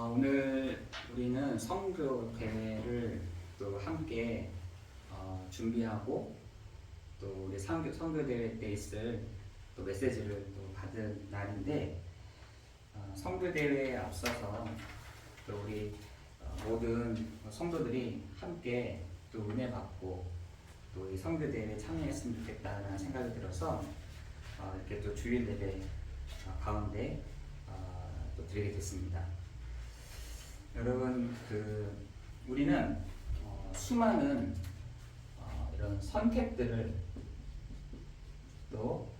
어, 오늘 우리는 성교 대회를 또 함께 어, 준비하고 또 우리 성교, 성교 대회 때 있을 또 메시지를 또 받은 날인데 어, 성교 대회에 앞서서 또 우리 어, 모든 성도들이 함께 또 은혜 받고 또 이 성교 대회에 참여했으면 좋겠다는 생각이 들어서 어, 이렇게 또 주일 예배 어, 가운데 어, 또 드리게 됐습니다. 여러분 그 우리는 어, 수많은 어, 이런 선택들을 또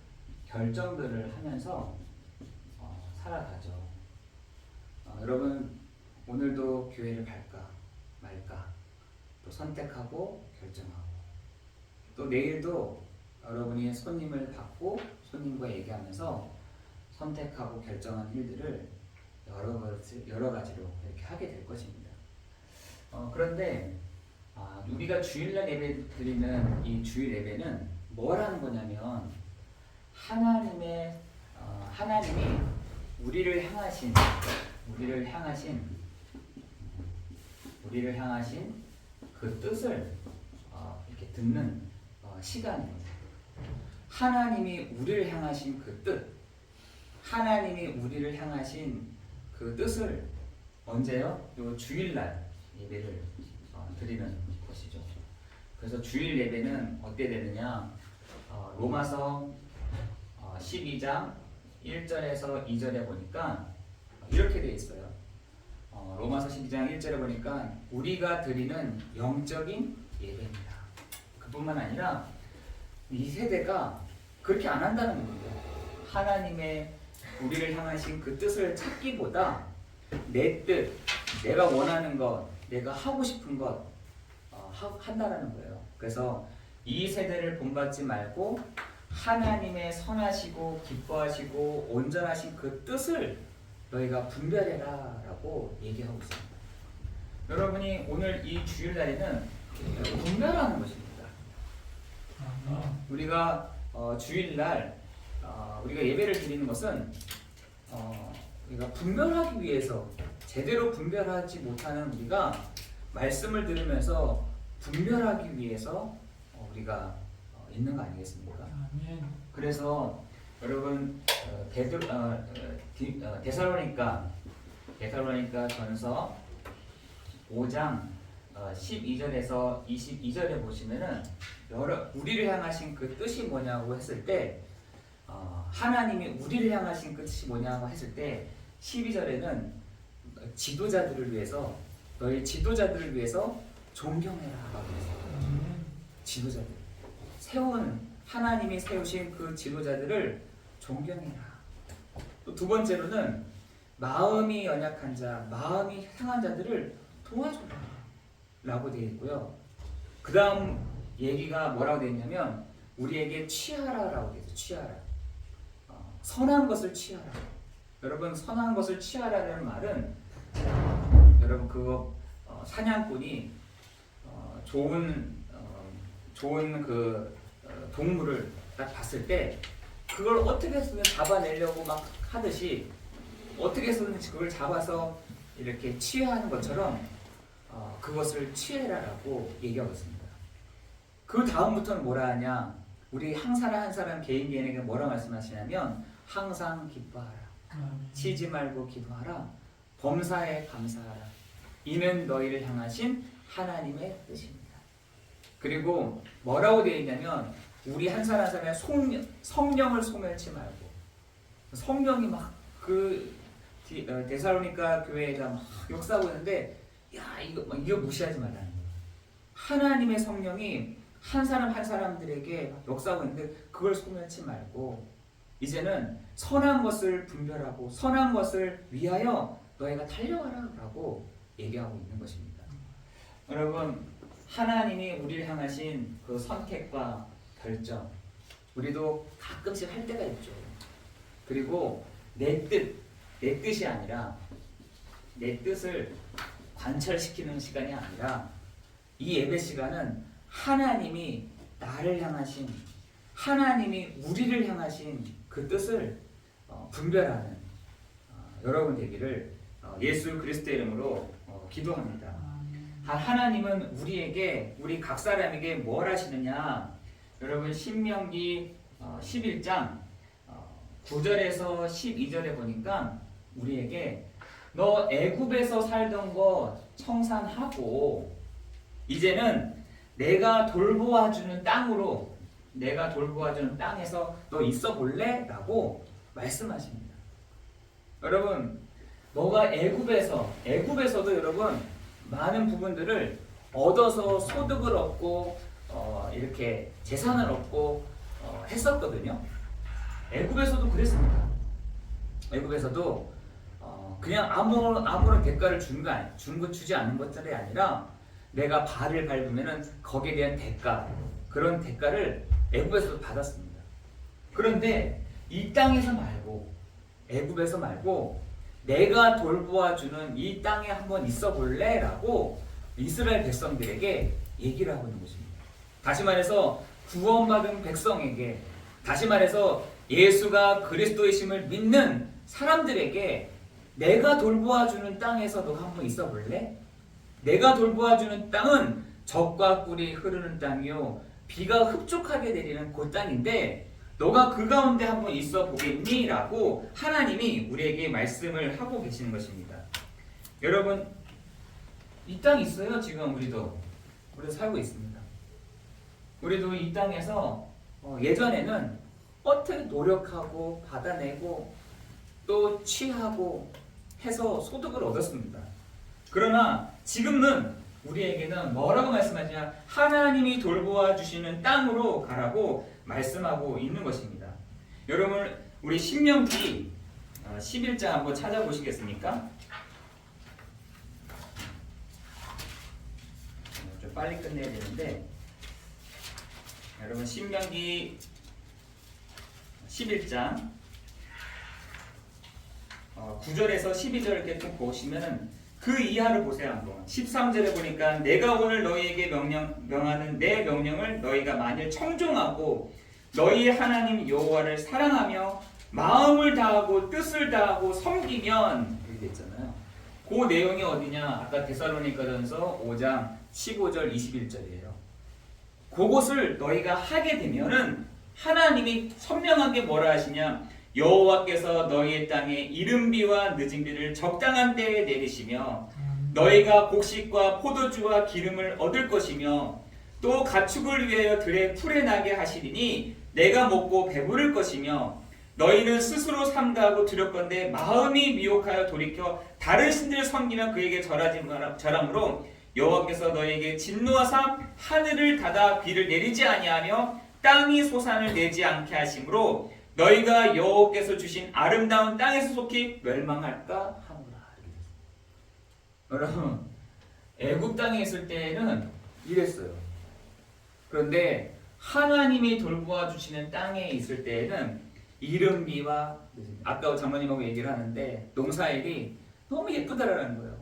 결정들을 하면서 어, 살아가죠. 어, 여러분 오늘도 교회를 갈까 말까 또 선택하고 결정하고 또 내일도 여러분이 손님을 받고 손님과 얘기하면서 선택하고 결정한 일들을 여러 가지 여러 가지로 이렇게 하게 될 것입니다. 어, 그런데 아, 우리가 주일날 예배 드리는 이 주일 예배는 뭐라는 거냐면 하나님의 어, 하나님이 우리를 향하신 우리를 향하신 우리를 향하신 그 뜻을 어, 이렇게 듣는 어, 시간입니다. 하나님이 우리를 향하신 그 뜻, 하나님이 우리를 향하신 그 뜻을 언제요? 요 주일날 예배를 어, 드리는 것이죠. 그래서 주일 예배는 어때 되느냐? 어, 로마서 어, 12장 1절에서 2절에 보니까 이렇게 돼 있어요. 어, 로마서 12장 1절에 보니까 우리가 드리는 영적인 예배입니다. 그뿐만 아니라 이 세대가 그렇게 안 한다는 겁니다. 하나님의 우리를 향하신 그 뜻을 찾기보다 내 뜻, 내가 원하는 것, 내가 하고 싶은 것 어, 하, 한다라는 거예요. 그래서 이 세대를 본받지 말고 하나님의 선하시고 기뻐하시고 온전하신 그 뜻을 너희가 분별해라라고 얘기하고 있습니다. 여러분이 오늘 이 주일날에는 분별하는 것입니다. 우리가 어, 주일날 어, 우리가 예배를 드리는 것은 어, 우리가 분별하기 위해서 제대로 분별하지 못하는 우리가 말씀을 들으면서 분별하기 위해서 어, 우리가 어, 있는 거 아니겠습니까? 그래서 여러분 어, 베드 어, 어, 디- 어, 데살로니가 전서 5장 어, 12절에서 22절에 보시면은 여러 우리를 향하신 그 뜻이 뭐냐고 했을 때 어, 하나님이 우리를 향하신 그 뜻이 뭐냐고 했을 때 12절에는 지도자들을 위해서 너희 지도자들을 위해서 존경해라 라고 했어요. 아멘. 지도자들 세운 하나님이 세우신 그 지도자들을 존경해라. 또 두 번째로는 마음이 연약한 자, 마음이 상한 자들을 도와줘라 라고 되어 있고요. 그 다음 얘기가 뭐라고 되어 있냐면 우리에게 취하라 라고 되어 있어요. 취하라. 어, 선한 것을 취하라. 여러분 선한 것을 취하라는 말은 어, 여러분 그거 어, 사냥꾼이 어, 좋은 어, 좋은 그 어, 동물을 딱 봤을 때 그걸 어떻게 해서든 잡아내려고 막 하듯이 어떻게 해서든 그걸 잡아서 이렇게 취하는 것처럼 어, 그것을 취해라라고 얘기하고 있습니다. 그 다음부터는 뭐라 하냐? 우리 한 사람 한 사람 개인 개인에게 뭐라 말씀하시냐면 항상 기뻐하라. 아멘. 치지 말고 기도하라. 범사에 감사하라. 이는 너희를 향하신 하나님의 뜻입니다. 그리고 뭐라고 되어 있냐면 우리 한 사람 한 사람의 성령, 성령을 소멸치 말고 성령이 막그 데살로니가 교회에다 막 역사하고 있는데 야 이거 막 이거 무시하지 말라는 거예요. 하나님의 성령이 한 사람 한 사람들에게 역사하고 있는데 그걸 소멸치 말고 이제는 선한 것을 분별하고 선한 것을 위하여 너희가 달려가라라고 얘기하고 있는 것입니다. 여러분 하나님이 우리를 향하신 그 선택과 결정 우리도 가끔씩 할 때가 있죠. 그리고 내 뜻, 내 뜻이 아니라 내 뜻을 관철시키는 시간이 아니라 이 예배 시간은 하나님이 나를 향하신 하나님이 우리를 향하신 그 뜻을 어, 분별하는 어, 여러분 되기를 어, 예수 그리스도의 이름으로 어, 기도합니다. 하- 하나님은 우리에게 우리 각 사람에게 뭘 하시느냐? 여러분 신명기 어, 11장 어, 9절에서 12절에 보니까 우리에게 너 애굽에서 살던 거 청산하고 이제는 내가 돌보아 주는 땅으로 내가 돌보아주는 땅에서 너 있어 볼래? 라고 말씀하십니다. 여러분 너가 애굽에서 애굽에서도 여러분 많은 부분들을 얻어서 소득을 얻고 어, 이렇게 재산을 얻고 어, 했었거든요. 애굽에서도 그랬습니다. 애굽에서도 어, 그냥 아무 아무런 대가를 준거 준거 주지 않는 것들이 아니라 내가 발을 밟으면은 거기에 대한 대가 그런 대가를 애굽에서도 받았습니다. 그런데 이 땅에서 말고 애굽에서 말고 내가 돌보아 주는 이 땅에 한번 있어 볼래 라고 이스라엘 백성들에게 얘기를 하고 있는 것입니다. 다시 말해서 구원받은 백성에게 다시 말해서 예수가 그리스도이심을 믿는 사람들에게 내가 돌보아 주는 땅에서 너 한번 있어 볼래? 내가 돌보아 주는 땅은 적과 꿀이 흐르는 땅이요 비가 흡족하게 내리는 그 땅인데 너가 그 가운데 한번 있어 보겠니? 라고 하나님이 우리에게 말씀을 하고 계시는 것입니다. 여러분, 이 땅 있어요, 지금 우리도. 우리도 살고 있습니다. 우리도 이 땅에서 어, 예전에는 어떻게 노력하고 받아내고 또 취하고 해서 소득을 얻었습니다. 그러나 지금은 우리에게는 뭐라고 말씀하시냐? 하나님이 돌보아 주시는 땅으로 가라고 말씀하고 있는 것입니다. 여러분, 우리 신명기 어, 11장 한번 찾아보시겠습니까? 어, 좀 빨리 끝내야 되는데 여러분 신명기 11장 어, 9절에서 12절 이렇게 좀 보시면은 그 이하를 보세요 한번. 13절에 보니까 내가 오늘 너희에게 명령, 명하는 내 명령을 너희가 만일 청종하고 너희 하나님 여호와를 사랑하며 마음을 다하고 뜻을 다하고 섬기면 이렇게 있잖아요. 그 내용이 어디냐? 아까 데살로니가전서 5장 15절 21절이에요. 그것을 너희가 하게 되면은 하나님이 선명하게 뭐라 하시냐 여호와께서 너희의 땅에 이른비와 늦은비를 적당한 때에 내리시며 너희가 곡식과 포도주와 기름을 얻을 것이며 또 가축을 위하여 들에 풀에 나게 하시리니 내가 먹고 배부를 것이며 너희는 스스로 삼가하고 두렵건대 마음이 미혹하여 돌이켜 다른 신들을 섬기며 그에게 절하지 절함으로 여호와께서 너희에게 진노하사 하늘을 닫아 비를 내리지 아니하며 땅이 소산을 내지 않게 하심으로 너희가 여호와께서 주신 아름다운 땅에서 속히 멸망할까 하노라. 여러분 애굽 땅에 있을 때는 이랬어요. 그런데 하나님이 돌보아 주시는 땅에 있을 때에는 이른비와 아까 장모님하고 얘기를 하는데 농사일이 너무 예쁘다라는 거예요.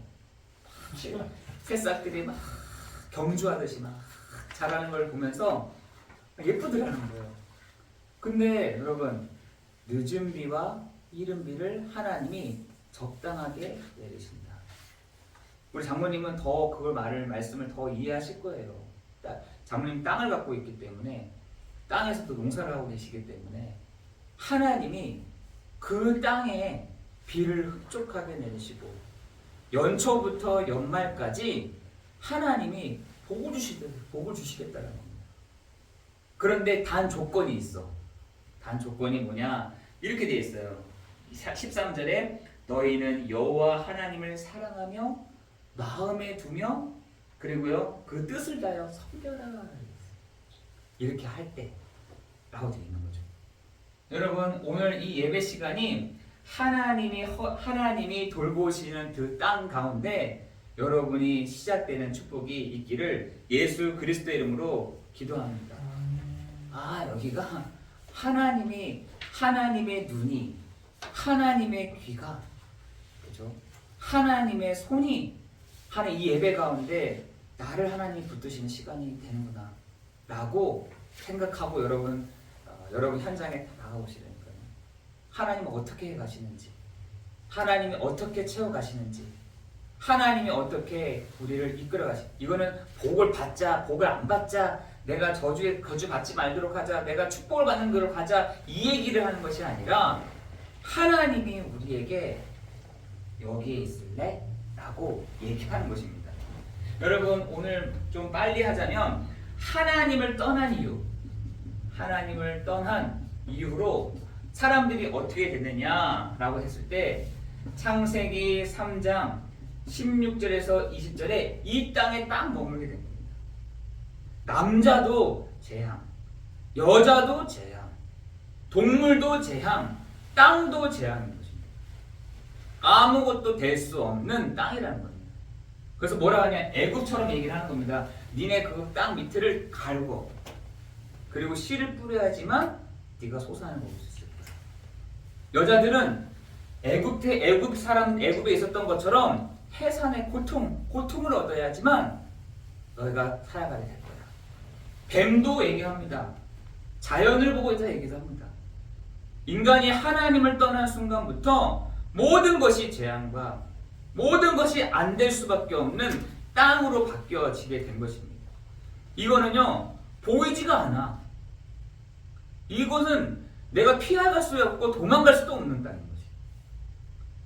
막 새싹들이 막 경주하듯이 막 자라는 걸 보면서 예쁘더라는 거예요. 근데 여러분 늦은 비와 이른 비를 하나님이 적당하게 내리신다. 우리 장모님은 더 그걸 말을 말씀을 더 이해하실 거예요. 따- 장모님 땅을 갖고 있기 때문에 땅에서도 농사를 하고 계시기 때문에 하나님이 그 땅에 비를 흡족하게 내리시고 연초부터 연말까지 하나님이 복을 주시 복을 주시겠다는 겁니다. 그런데 단 조건이 있어. 단 조건이 뭐냐? 이렇게 돼 있어요. 13절에 너희는 여호와 하나님을 사랑하며 마음에 두며 그리고요 그 뜻을 다하여 섬겨라 이렇게 할 때라고 되어 있는 거죠. 여러분 오늘 이 예배 시간이 하나님이 허- 하나님이 돌보시는 그 땅 가운데 여러분이 시작되는 축복이 있기를 예수 그리스도의 이름으로 기도합니다. 아 여기가 하나님이 하나님의 눈이 하나님의 귀가 그죠? 하나님의 손이 하는 이 예배 가운데 나를 하나님이 붙드시는 시간이 되는구나 라고 생각하고 여러분 어, 여러분 현장에 나가보시라니까요 하나님은 어떻게 가시는지 하나님이 어떻게 채워 가시는지 하나님이 어떻게 우리를 이끌어 가시 이거는 복을 받자 복을 안 받자 내가 저주에 거주 받지 말도록 하자 내가 축복을 받는 대로 가자 이 얘기를 하는 것이 아니라 하나님이 우리에게 여기에 있을래? 라고 얘기하는 것입니다 여러분 오늘 좀 빨리 하자면 하나님을 떠난 이유 하나님을 떠난 이유로 사람들이 어떻게 됐느냐라고 했을 때 창세기 3장 16절에서 20절에 이 땅에 딱 머물게 됩니다. 남자도 재앙, 여자도 재앙, 동물도 재앙, 땅도 재앙인 것입니다. 아무것도 될 수 없는 땅이라는 겁니다. 그래서 뭐라 하냐 애굽처럼 얘기를 하는 겁니다. 니네 그 땅 밑을 갈고 그리고 씨를 뿌려야지만 네가 소산을 먹을 수 있을 거야. 여자들은 애굽에 애굽 사람 애굽에 있었던 것처럼 해산의 고통 고통을 얻어야지만 너희가 살아가게 될. 뱀도 얘기합니다. 자연을 보고 있다 얘기도 합니다. 인간이 하나님을 떠난 순간부터 모든 것이 재앙과 모든 것이 안 될 수밖에 없는 땅으로 바뀌어지게 된 것입니다. 이거는요 보이지가 않아. 이것은 내가 피해갈 수 없고 도망갈 수도 없는 땅인 것이.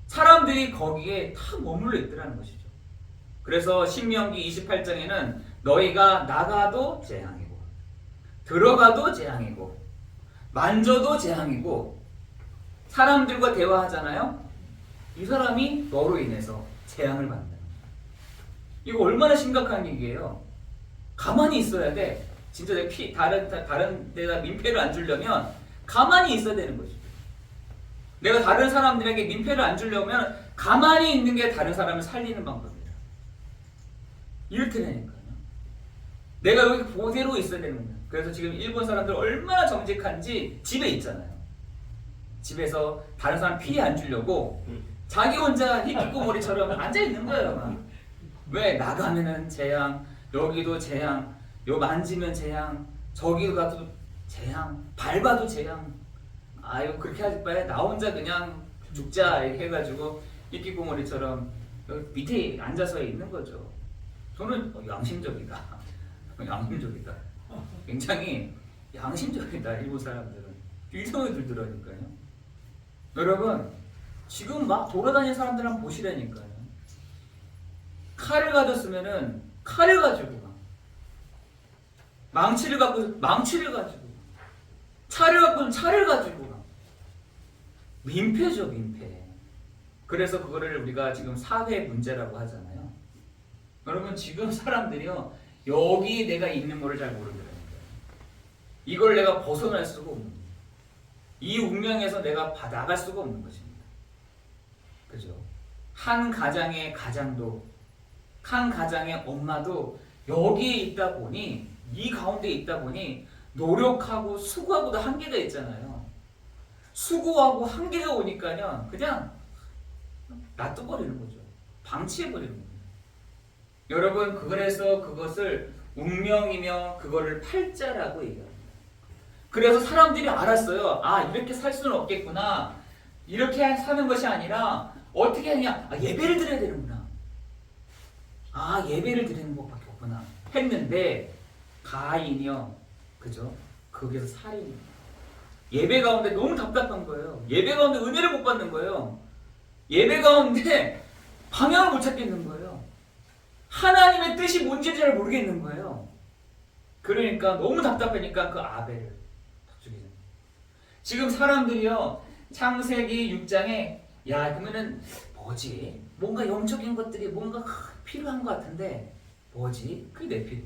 사람들이 거기에 다 머물러 있더라는 것이죠. 그래서 신명기 28장에는 너희가 나가도 재앙이고 들어가도 재앙이고 만져도 재앙이고 사람들과 대화하잖아요. 이 사람이 너로 인해서 재앙을 받는다. 이거 얼마나 심각한 얘기예요. 가만히 있어야 돼. 진짜 내 피, 다른, 다- 다른 데다 민폐를 안 주려면 가만히 있어야 되는 거지. 내가 다른 사람들에게 민폐를 안 주려면 가만히 있는 게 다른 사람을 살리는 방법이다. 이렇게 되니까요. 내가 여기 그대로 있어야 되는 거야. 그래서 지금 일본 사람들 얼마나 정직한지 집에 있잖아요. 집에서 다른 사람 피해 안 주려고 자기 혼자 히키코모리처럼 앉아 있는 거예요. 막. 왜 나가면은 재앙, 여기도 재앙, 요 만지면 재앙, 저기 가도 재앙, 밟아도 재앙. 아유 그렇게 하지 바에 나 혼자 그냥 죽자 이렇게 해가지고 여기 밑에 앉아서 있는 거죠. 저는 어, 양심적이다. 양심적이다. 굉장히 양심적이다 일본 사람들은 이성이 들더라니까요. 여러분 지금 막 돌아다니는 사람들 한번 보시라니까요. 칼을 가졌으면은 칼을 가지고 가. 망치를 갖고 망치를 가지고 가. 차를 갖고는 차를 가지고 가. 민폐죠 민폐. 그래서 그거를 우리가 지금 사회 문제라고 하잖아요. 여러분 지금 사람들이요 여기 내가 있는 거를 잘 모르더라고요. 이걸 내가 벗어날 수가 없는 거예요. 이 운명에서 내가 바- 나갈 수가 없는 것입니다. 그죠? 한 가장의 가장도 한 가장의 엄마도 여기에 있다 보니 이 가운데 있다 보니 노력하고 수고하고도 한계가 있잖아요. 수고하고 한계가 오니까요 그냥 놔둬버리는 거죠. 방치해버리는 거예요. 여러분 그래서 그것을 운명이며 그거를 팔자라고 얘기합니다. 그래서 사람들이 알았어요. 아 이렇게 살 수는 없겠구나. 이렇게 사는 것이 아니라 어떻게 하냐? 아, 예배를 드려야 되는구나. 아 예배를 드리는 것밖에 없구나 했는데 가인이요, 그죠? 거기서 살인. 예배 가운데 너무 답답한 거예요. 예배 가운데 은혜를 못 받는 거예요. 예배 가운데 방향을 못 찾겠는 거예요. 하나님의 뜻이 뭔지 잘 모르겠는 거예요. 그러니까 너무 답답하니까 그 아벨을 딱 죽이잖아요. 지금 사람들이요 창세기 6장에 야 그러면은 뭐지? 뭔가 영적인 것들이 뭔가 필요한 것 같은데 뭐지? 그게 내필.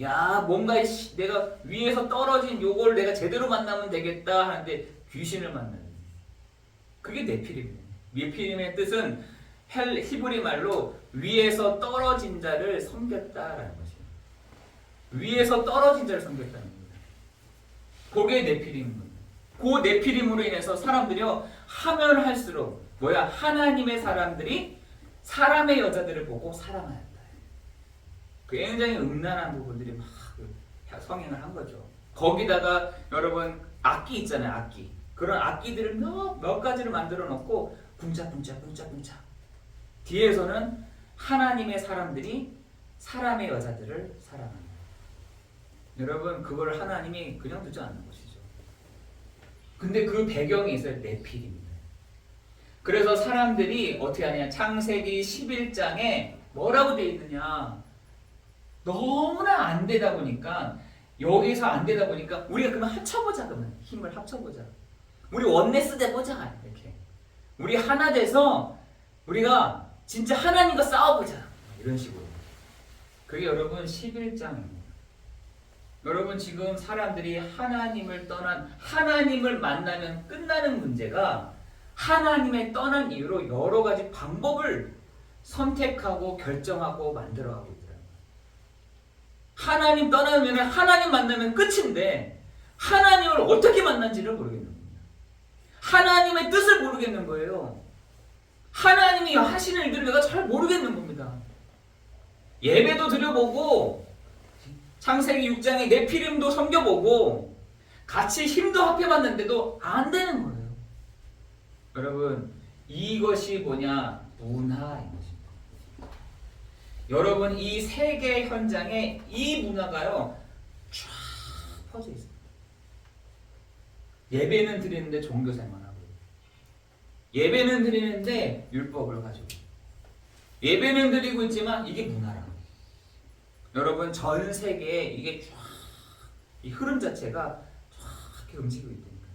야 뭔가 씨, 내가 위에서 떨어진 요걸 내가 제대로 만나면 되겠다 하는데 귀신을 만나는. 그게 네피림이에요. 네피림의 뜻은 헬 히브리 말로 위에서 떨어진 자를 섬겼다라는 것이에요. 위에서 떨어진 자를 섬겼다는 겁니다. 그게 네피림인 겁니다. 그 네피림으로 인해서 사람들이요 하면 할수록 뭐야 하나님의 사람들이 사람의 여자들을 보고 사랑하였다. 굉장히 음란한 부분들이 막 성행을 한 거죠. 거기다가 여러분 악기 있잖아요, 악기. 그런 악기들을 몇, 몇 가지를 만들어 놓고 붕짝붕짝 붕짝붕짝 뒤에서는 하나님의 사람들이 사람의 여자들을 사랑합니다. 여러분 그걸 하나님이 그냥 두지 않는 것이죠. 근데 그 배경이 있어요. 내필입니다. 그래서 사람들이 어떻게 하냐 창세기 11장에 뭐라고 돼 있느냐 너무나 안 되다 보니까 여기서 안 되다 보니까 우리가 그러면 합쳐보자 그러면 힘을 합쳐보자 우리 원네스 돼보자 이렇게 우리 하나 돼서 우리가 진짜 하나님과 싸워보자 이런 식으로 그게 여러분 11장입니다 여러분 지금 사람들이 하나님을 떠난 하나님을 만나면 끝나는 문제가 하나님의 떠난 이유로 여러 가지 방법을 선택하고 결정하고 만들어가고 있더라고요. 하나님 떠나면 하나님 만나면 끝인데 하나님을 어떻게 만난지를 모르겠는 겁니다. 하나님의 뜻을 모르겠는 거예요. 하나님이 하시는 일들을 내가 잘 모르겠는 겁니다. 예배도 드려보고 창세기 6장에 내 피름도 섬겨보고 같이 힘도 합해봤는데도 안 되는 거예요. 여러분 이것이 뭐냐 문화인 것입니다. 여러분 이 세계 현장에 이 문화가요 쫙 퍼져 있습니다. 예배는 드리는데 종교 생활하고 예배는 드리는데 율법을 가지고 예배는 드리고 있지만 이게 문화라고. 여러분 전 세계에 이게 쫙 이 흐름 자체가 쫙 움직이고 있다니까요.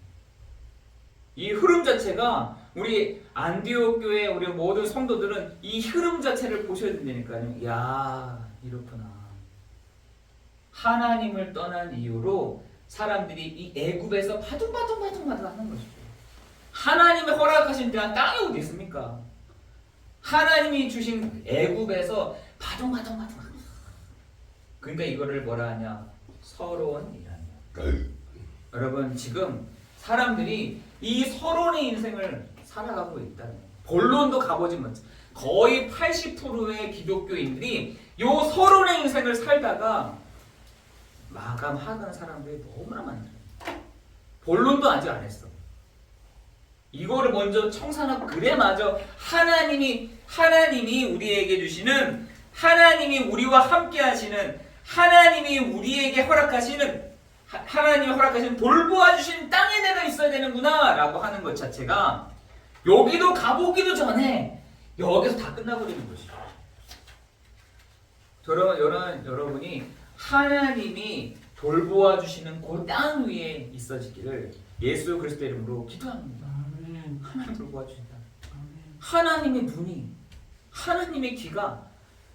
이 흐름 자체가 우리 안디옥 교회 우리 모든 성도들은 이 흐름 자체를 보셔야 된다니까요. 야 이렇구나. 하나님을 떠난 이유로 사람들이 이 애굽에서 바둥바둥바둥바둥 하는 것이죠. 하나님의 허락하신 데한 땅이 어디 있습니까? 하나님이 주신 애굽에서 바둥바둥바둥. 그러니까 이거를 뭐라 하냐? 서러운 일하냐. 여러분 지금 사람들이 이 서론의 인생을 살아가고 있다는 거예요. 본론도 가보지 못해. 거의 80%의 기독교인들이 요 서론의 인생을 살다가 마감하는 사람들이 너무나 많아요. 본론도 아직 안 했어. 이거를 먼저 청산하고 그래 맞아. 하나님이 하나님이 우리에게 주시는 하나님이 우리와 함께 하시는 하나님이 우리에게 허락하시는 하- 하나님이 허락하신 돌보아 주신 땅에 내가 있어야 되는구나라고 하는 것 자체가 여기도 가보기도 전에 여기서 다 끝나버리는 것이죠. 여러분, 여러분, 여러분이 하나님이 돌보아 주시는 그 땅 위에 있어지기를 예수 그리스도 이름으로 기도합니다. 하나님 돌보아 주신다. 하나님의 눈이, 하나님의 귀가,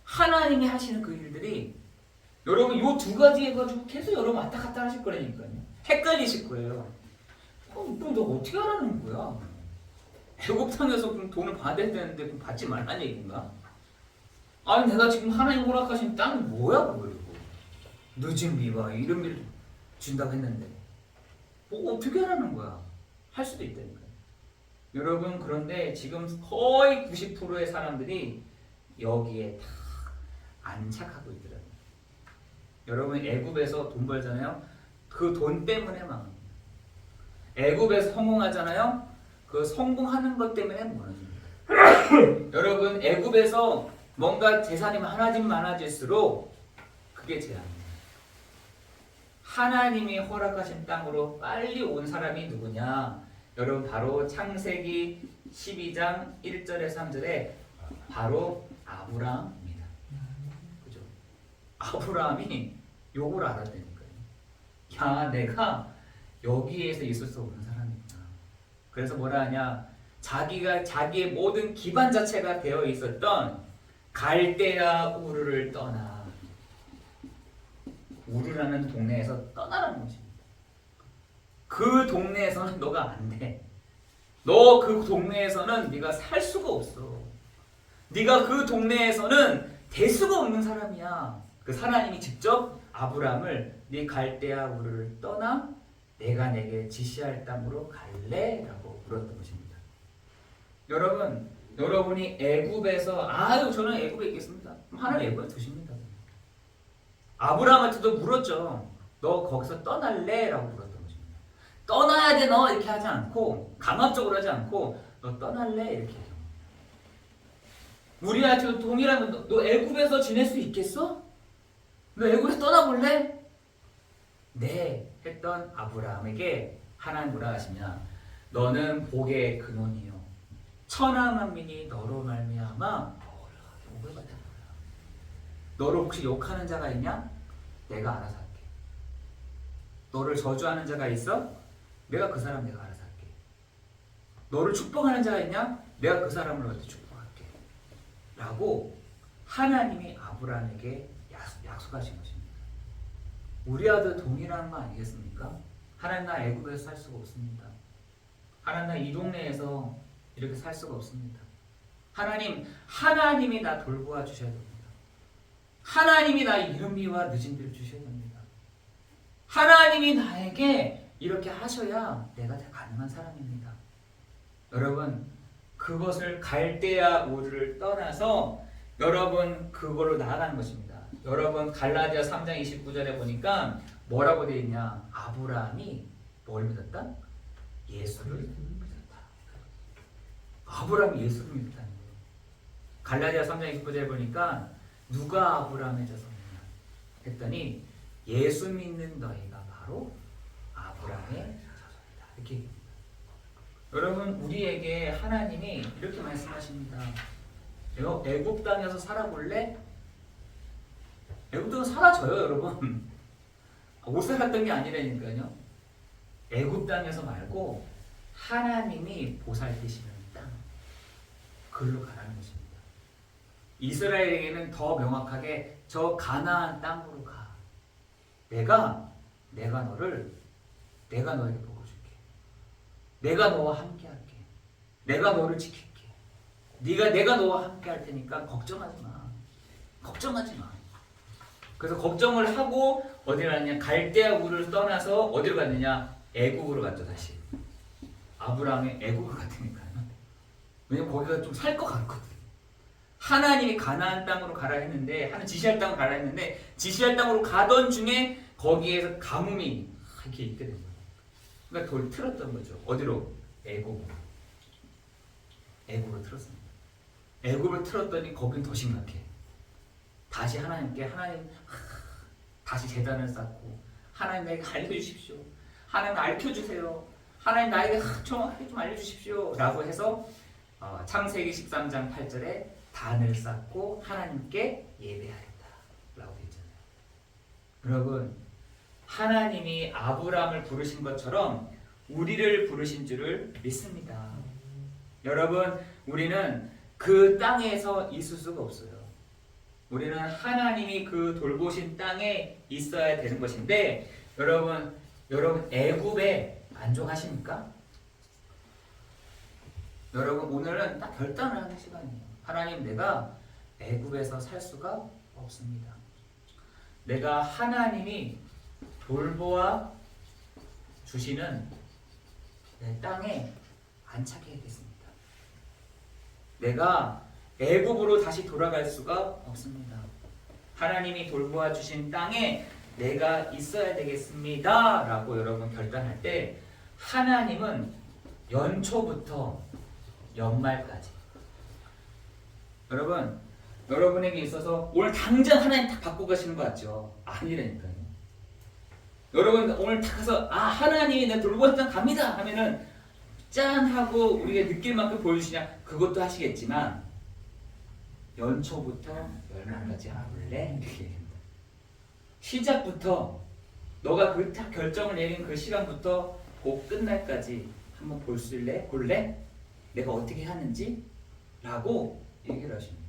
하나님이 하시는 그 일들이 여러분 요 두 가지 해가지고 계속 여러분 왔다 갔다 하실 거라니까요. 헷갈리실 거예요. 어, 그럼 너 어떻게 하라는 거야? 애국탕에서 그럼 돈을 받아야 되는데 그럼 받지 말란 얘기인가? 아니 내가 지금 하나님 허락하신 땅이 뭐야 그거 늦은 비와 이런 비를 준다고 했는데 뭐 어떻게 하라는 거야? 할 수도 있다니까요. 여러분 그런데 지금 거의 90%의 사람들이 여기에 다 안착하고 있더라고요. 여러분 애굽에서 돈 벌잖아요. 그 돈 때문에 망합니다. 애굽에서 성공하잖아요. 그 성공하는 것 때문에 무너집니다. 여러분 애굽에서 뭔가 재산이 많아지면 많아질수록 그게 재앙입니다. 하나님이 허락하신 땅으로 빨리 온 사람이 누구냐? 여러분 바로 창세기 12장 1절에서 3절에 바로 아브라함입니다. 그죠? 아브라함이 요걸 알았다니까요. 야, 내가 여기에서 있을 수 없는 사람이구나. 그래서 뭐라 하냐? 자기가 자기의 모든 기반 자체가 되어 있었던 갈대아 우르를 떠나 우르라는 동네에서 떠나라는 것입니다. 그 동네에서는 너가 안 돼. 너 그 동네에서는 네가 살 수가 없어. 네가 그 동네에서는 될 수가 없는 사람이야. 그 하나님이 직접 아브람을 네 갈대아 우르를 떠나 내가 내게 지시할 땅으로 갈래라고 물었던 것입니다. 여러분, 여러분이 애굽에서 아유 저는 애굽에 있겠습니다. 하나님 애굽에 두십니다. 아브라함한테도 물었죠. 너 거기서 떠날래라고 것입니다. 떠나야 돼 너 이렇게 하지 않고 강압적으로 하지 않고 너 떠날래? 이렇게 얘기합니다. 우리한테 동일하면 너, 너 애굽에서 지낼 수 있겠어? 너 애굽에서 떠나볼래? 네 했던 아브라함에게 하나님 뭐라 하시냐 너는 복의 근원이요 천하 만민이 너로 말미암아 복을 받을 거야 너를 혹시 욕하는 자가 있냐? 내가 알아서 할게 너를 저주하는 자가 있어? 내가 그 사람 내가 알아서 할게 너를 축복하는 자가 있냐? 내가 그 사람을 어떻게 축복할게 라고 하나님이 아브라함에게 약속, 약속 하신 것입니다 우리와도 동일한 거 아니겠습니까? 하나님 나 애굽에서 살 수가 없습니다. 하나님 나 이 동네에서 이렇게 살 수가 없습니다. 하나님 하나님이 나 돌보아 주셔야 됩니다. 하나님이 나 이름비와 늦은 데를 주셔야 됩니다. 하나님이 나에게 이렇게 하셔야 내가 다 가능한 사람입니다. 여러분 그것을 갈대아 우르를 떠나서 여러분 그거로 나아가는 것입니다. 여러분 갈라디아 3장 29절에 보니까 뭐라고 되어 있냐? 아브라함이 뭘 믿었다? 예수를 믿었다. 아브라함이 예수를 믿었다는 거예요. 갈라디아 3장 29절에 보니까 누가 아브라함의 자손이냐 했더니 예수 믿는 너희가 바로 자손이다. 이렇게. 여러분 우리에게 하나님이 이렇게 말씀하십니다. 너 애굽 땅에서 살아볼래? 애굽 땅은 사라져요, 여러분. 못 살았던 게 아니라니까요. 애굽 땅에서 말고 하나님이 보살피시는 땅, 그걸로 가라는 것입니다. 이스라엘에게는 더 명확하게 저 가나안 땅으로 가. 내가 내가 너를 내가 너에게 보고 줄게. 내가 너와 함께 할게. 내가 너를 지킬게. 네가 내가 너와 함께 할 테니까 걱정하지 마. 걱정하지 마. 그래서 걱정을 하고 어디 갔냐? 갈대아 우를 떠나서 어디로 갔느냐? 애국으로 갔죠 다시. 아브라함의 애국을 갔으니까요. 왜냐면 거기가 좀 살 것 같거든. 하나님이 가나안 땅으로 가라 했는데 하는 지시할 땅으로 가라 했는데 지시할 땅으로 가던 중에 거기에서 가뭄이 이렇게 있게. 그러니까 돌 틀었던 거죠. 어디로? 애국으로. 애국으로 틀었습니다. 애국을 틀었더니 거긴 더 심각해. 다시 하나님께 하나님 하, 다시 재단을 쌓고 하나님 나에게 알려주십시오. 하나님 알려주세요. 하나님 나에게 하, 좀, 좀 알려주십시오. 라고 해서 어, 창세기 13장 8절에 단을 쌓고 하나님께 예배하였다. 라고 되어 있잖아요. 여러분 하나님이 아브라함을 부르신 것처럼 우리를 부르신 줄을 믿습니다. 여러분 우리는 그 땅에서 있을 수가 없어요. 우리는 하나님이 그 돌보신 땅에 있어야 되는 것인데 여러분 여러분 애굽에 만족하십니까? 여러분 오늘은 딱 결단을 하는 시간이에요. 하나님 내가 애굽에서 살 수가 없습니다. 내가 하나님이 돌보아 주시는 내 땅에 안착해야겠습니다. 내가 애굽으로 다시 돌아갈 수가 없습니다. 하나님이 돌보아 주신 땅에 내가 있어야 되겠습니다. 라고 여러분 결단할 때 하나님은 연초부터 연말까지 여러분 여러분에게 있어서 오늘 당장 하나님 딱 바꿔 가시는 것 같죠? 아니라니까요. 여러분 오늘 딱 가서 아 하나님이 내 돌보아 땅 갑니다 하면은 짠 하고 우리가 느낄 만큼 보여주시냐 그것도 하시겠지만 연초부터 열말까지 해볼래? 이렇게 얘기합니다. 시작부터 너가 그딱 결정을 내린 그 시간부터 그 끝날까지 한번 볼 수 있래? 볼래? 내가 어떻게 하는지? 라고 얘기를 하십니다.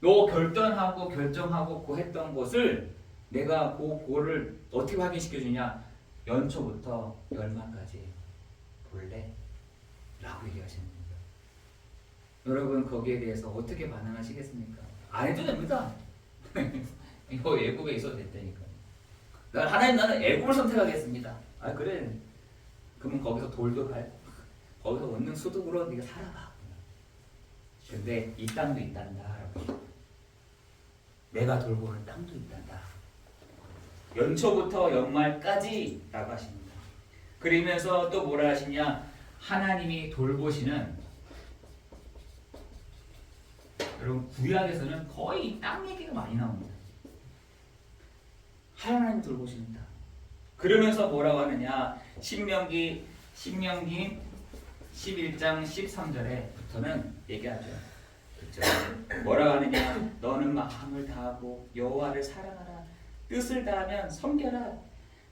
너 결단하고 결정하고 고 했던 것을 내가 그 고를 어떻게 확인시켜 주냐? 연초부터 열말까지 볼래? 라고 얘기하시는 겁니다. 여러분 거기에 대해서 어떻게 반응하시겠습니까? 안 해도 됩니다. 이거 애국에 있어도 됐다니까. 난 하나님 나는 애국을 선택하겠습니다. 아 그래. 그러면 거기서 돌도 갈. 거기서 얻는 소득으로 네가 살아봐. 근데 이 땅도 있단다. 내가 돌보는 땅도 있단다. 연초부터 연말까지 라고 하십니다. 그러면서 또 뭐라 하시냐? 하나님이 돌보시는 여러분 구약에서는 거의 땅 얘기가 많이 나옵니다. 하나님 돌보신다. 그러면서 뭐라고 하느냐? 신명기 신명기 11장 13절에부터는 얘기하죠. 그렇죠? 뭐라고 하느냐? 너는 마음을 다하고 여호와를 사랑하라. 뜻을 다하면 섬겨라.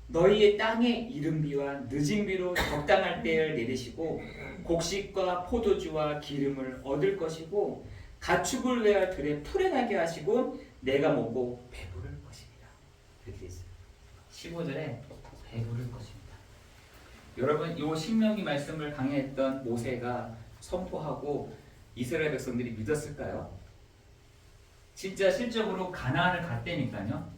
너희의 땅에 이른비와 늦은비로 적당할 때를 내리시고 곡식과 포도주와 기름을 얻을 것이고 가축을 외할 들에 풀에 나게 하시고 내가 먹고 배부를 것입니다. 이렇게 있어요. 15절에 배부를 것입니다. 여러분 이 신명기 말씀을 강해했던 모세가 선포하고 이스라엘 백성들이 믿었을까요? 진짜 실적으로 가나안을 갔다니까요.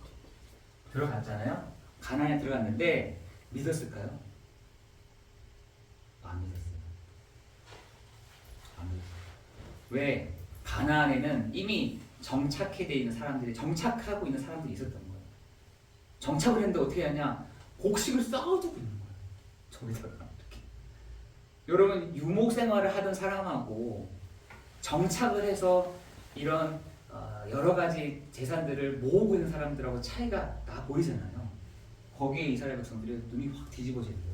들어갔잖아요. 가나안에 들어갔는데 믿었을까요? 안 믿었어요. 안 믿었어요. 왜? 가나안에는 이미 정착해 돼 있는 사람들이 정착하고 있는 사람들이 있었던 거예요. 정착을 했는데 어떻게 하냐? 곡식을 쌓아두고 있는 거예요. 저기다가 이렇게. 여러분 유목 생활을 하던 사람하고 정착을 해서 이런 어, 여러 가지 재산들을 모으고 있는 사람들하고 차이가 나 보이잖아요. 거기에 이스라엘 백성들이 눈이 확 뒤집어지더라고요.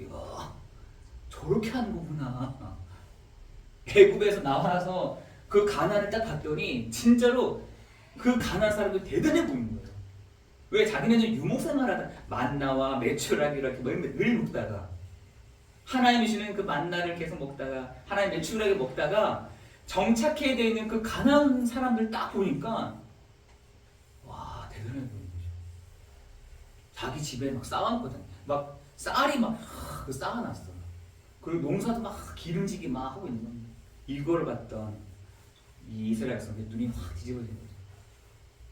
이야, 저렇게 하는 거구나. 애굽에서 나와서 그 가난을 딱 봤더니 진짜로 그 가난 사람들 대단해 보이는 거예요. 왜 자기네는 유목 생활하다 만나와 매출하기 이렇게 늘 먹다가 하나님이 주는 그 만나를 계속 먹다가 하나님 매출하게 먹다가 정착해 돼 있는 그 가난한 사람들 딱 보니까 와 대단해 보이는 거죠. 자기 집에 막 쌓아놨거든. 막 쌀이 막그 쌓아놨어. 그리고 농사도 막 기름지기 막 하고 있는 거예요. 이걸 봤던 이 이스라엘 백성들이 눈이 확 뒤집어진 거죠.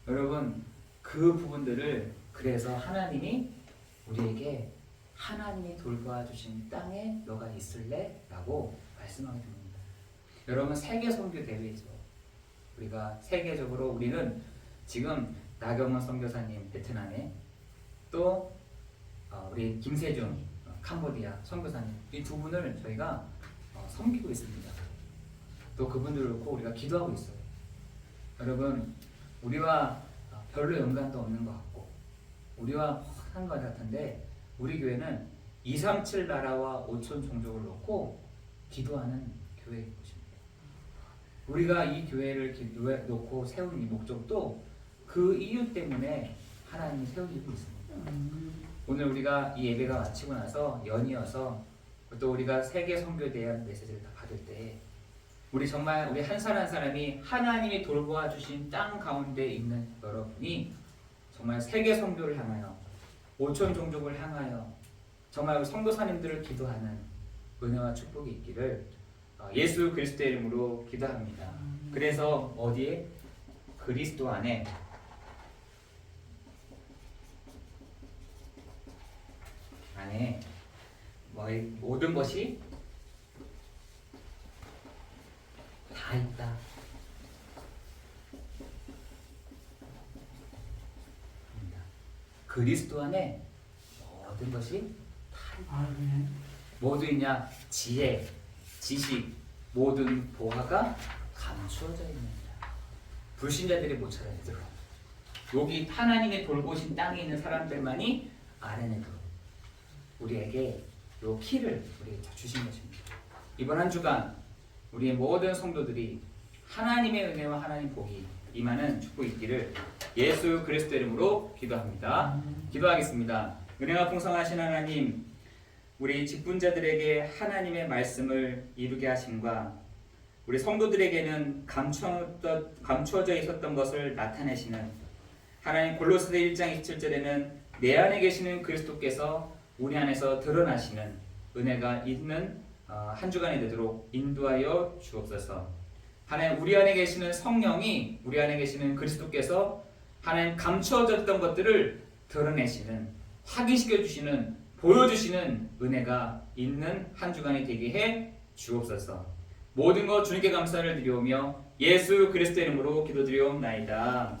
여러분 그 부분들을 그래서 하나님이 우리에게 하나님이 돌보아 주신 땅에 너가 있을래? 라고 말씀하게 됩니다. 여러분 세계 선교 대회죠. 우리가 세계적으로 우리는 지금 나경원 선교사님 베트남에 또 어, 우리 김세중 어, 캄보디아 선교사님 이 두 분을 저희가 어, 섬기고 있습니다. 또 그분들을 놓고 우리가 기도하고 있어요. 여러분 우리와 어, 별로 연관도 없는 것 같고 우리와 한것 같은데 우리 교회는 237 나라와 5천 종족을 놓고 기도하는 교회인 것입니다. 우리가 이 교회를 놓고 세운 이 목적도 그 이유 때문에 하나님이 세우고 있습니다. 오늘 우리가 이 예배가 마치고 나서 연이어서 또 우리가 세계 선교에 대한 메시지를 다 받을 때 우리 정말 우리 한 사람 한 사람이 하나님이 돌보아 주신 땅 가운데 있는 여러분이 정말 세계 선교를 향하여 오천 종족을 향하여 정말 우리 선교사님들을 기도하는 은혜와 축복이 있기를 어, 예수 그리스도의 이름으로 기도합니다. 그래서 어디에 그리스도 안에 안에 뭐 모든 것이 다 있다. 그리스도 안에 모든 것이 다 있다. 모두 있냐? 지혜, 지식, 모든 보화가 감추어져 있느니라. 불신자들이 못 찾아내도록 여기 하나님의 돌보신 땅에 있는 사람들만이 알아내도록 우리에게 요 키를 우리에게 주신 것입니다. 이번 한 주간 우리의 모든 성도들이 하나님의 은혜와 하나님 복이 임하는 축복이 있기를 예수 그리스도 이름으로 기도합니다. 기도하겠습니다. 은혜가 풍성하신 하나님, 우리 직분자들에게 하나님의 말씀을 이루게 하심과 우리 성도들에게는 감추었던, 감추어져 있었던 것을 나타내시는 하나님 골로새서 1장 27절에는 내 안에 계시는 그리스도께서 우리 안에서 드러나시는 은혜가 있는 어, 한 주간이 되도록 인도하여 주옵소서. 하나님 우리 안에 계시는 성령이 우리 안에 계시는 그리스도께서 하나님 감추어졌던 것들을 드러내시는 확인시켜 주시는 보여주시는 은혜가 있는 한 주간이 되게 해 주옵소서. 모든 것 주님께 감사를 드리오며 예수 그리스도 이름으로 기도드리옵나이다.